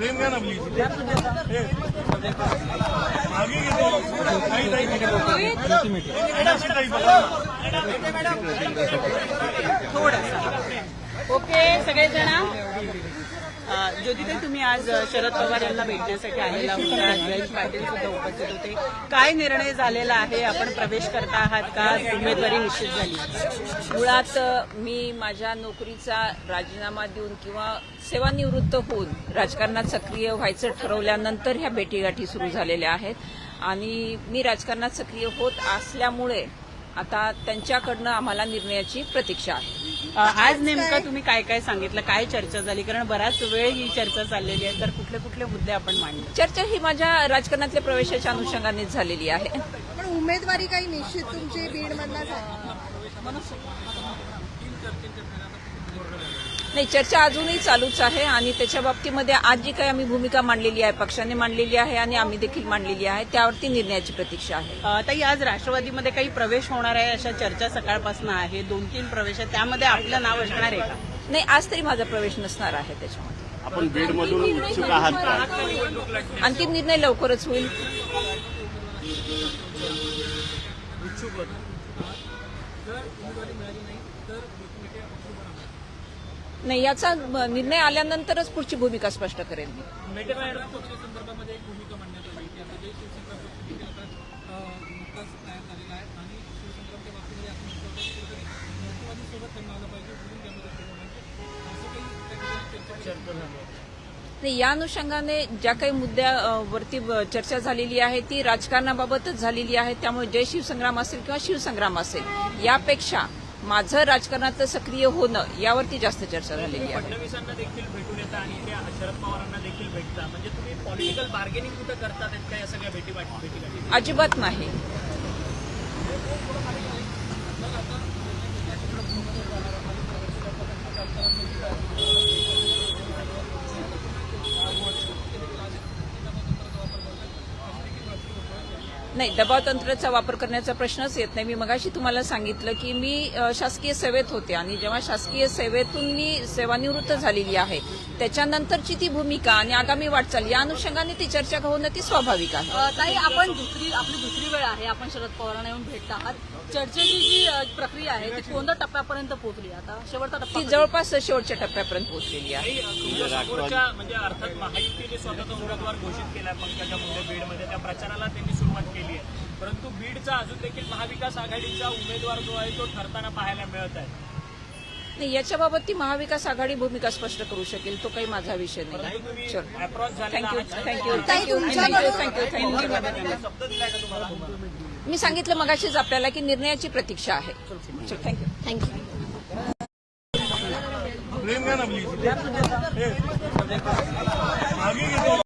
प्रेम घ्या ना प्लीज हे. ओके सगळेजण. ज्योतिताई तुम्ही आज शरद पवार यांना भेटण्यासाठी आलेला होता. जयंत पाटील सुद्धा उपस्थित होते. काय निर्णय झालेला आहे? आपण प्रवेश करता आहात का? उमेदवारी निश्चित झाली. मुळात मी माझ्या नोकरीचा राजीनामा देऊन किंवा सेवानिवृत्त होऊन राजकारणात सक्रिय व्हायचं ठरवल्यानंतर ह्या भेटीगाठी सुरू झालेल्या आहेत. आणि मी राजकारणात सक्रिय होत असल्यामुळे आता त्यांच्याकडनं आम्हाला निर्णयाची प्रतीक्षा आहे. आज नेमकं तुम्ही काय काय सांगितलं? काय चर्चा झाली? कारण बराच वेळ ही चर्चा चाललेली आहे तर कुठले कुठले मुद्दे आपण मांडले चर्चा ही माझ्या राजकारणातल्या प्रवेशाच्या अनुषंगानेच झालेली आहे. पण उमेदवारी काही निश्चित तुमची बीडमधला झाली. नाही चर्चा अजूनही चालूच आहे आणि त्याच्या बाबतीमध्ये आज जी काही आम्ही भूमिका मांडलेली आहे पक्षाने मांडलेली आहे आणि आम्ही देखील मांडलेली आहे त्यावरती निर्णयाची प्रतीक्षा आहे. ताई आज राष्ट्रवादीमध्ये काही प्रवेश होणार आहे अशा चर्चा सकाळपासून आहे. दोन तीन प्रवेश आहे त्यामध्ये आपलं नाव असणार आहे का? नाही आज तरी माझा प्रवेश नसणार आहे त्याच्यामध्ये. आपण बीडमधून इच्छुक आहात का? अंतिम निर्णय लवकरच होईल. नाही याचा निर्णय आल्यानंतरच पुढची भूमिका स्पष्ट करेल मी. या अनुषंगाने ज्या काही मुद्द्यावरती चर्चा झालेली आहे ती राजकारणाबाबतच झालेली आहे. त्यामुळे जय शिवसंग्राम असेल किंवा शिवसंग्राम असेल यापेक्षा माझं राजकारणातलं सक्रिय होणं यावरती जास्त चर्चा झालेली आहे. फडणवीसांना देखील भेटून येता आणि ते शरद पवारांना देखील भेटता. म्हणजे तुम्ही पॉलिटिकल बार्गेनिंग कुठं करतात या सगळ्या भेटी भेटी अजिबात नाही. नाही दबाव तंत्राचा वापर करण्याचा प्रश्नच येत नाही. मी मगाशी तुम्हाला सांगितलं की मी शासकीय सेवेत होते आणि जेव्हा शासकीय सेवेतून मी सेवानिवृत्त झालेली आहे त्याच्यानंतरची ती भूमिका आणि आगामी वाटचाल या अनुषंगाने ती चर्चा होणं ती स्वाभाविक आहे. ताई आपण दुसरी आपली दुसरी वेळ आहे. आपण शरद पवारांना येऊन भेटत आहात. चर्चेची जी अ, प्रक्रिया आहे ती कोणत्या टप्प्यापर्यंत पोहोचली आता शेवटचा टप्पा ती? जवळपास शेवटच्या टप्प्यापर्यंत पोहोचलेली आहे. म्हणजे अर्थात महायुतीने स्वतःचा उमेदवार घोषित केला पंकजा मुंडे बीडमध्ये. त्या प्रचाराला त्यांनी सुरुवात केली आहे. परंतु बीडचा अजून देखील महाविकास आघाडीचा उमेदवार जो आहे तो ठरताना पाहायला मिळत आहे. नाही याच्याबाबत ती महाविकास आघाडी भूमिका स्पष्ट करू शकेल तो काही माझा विषय नाही. चल अप्रॉच झालेला thank you. Thank you thank you thank you thank you thank you शब्द दिलाय का तुम्हाला मी सांगितलं मगाशीच आपल्याला की निर्णयाची प्रतीक्षा आहे. Thank you thank you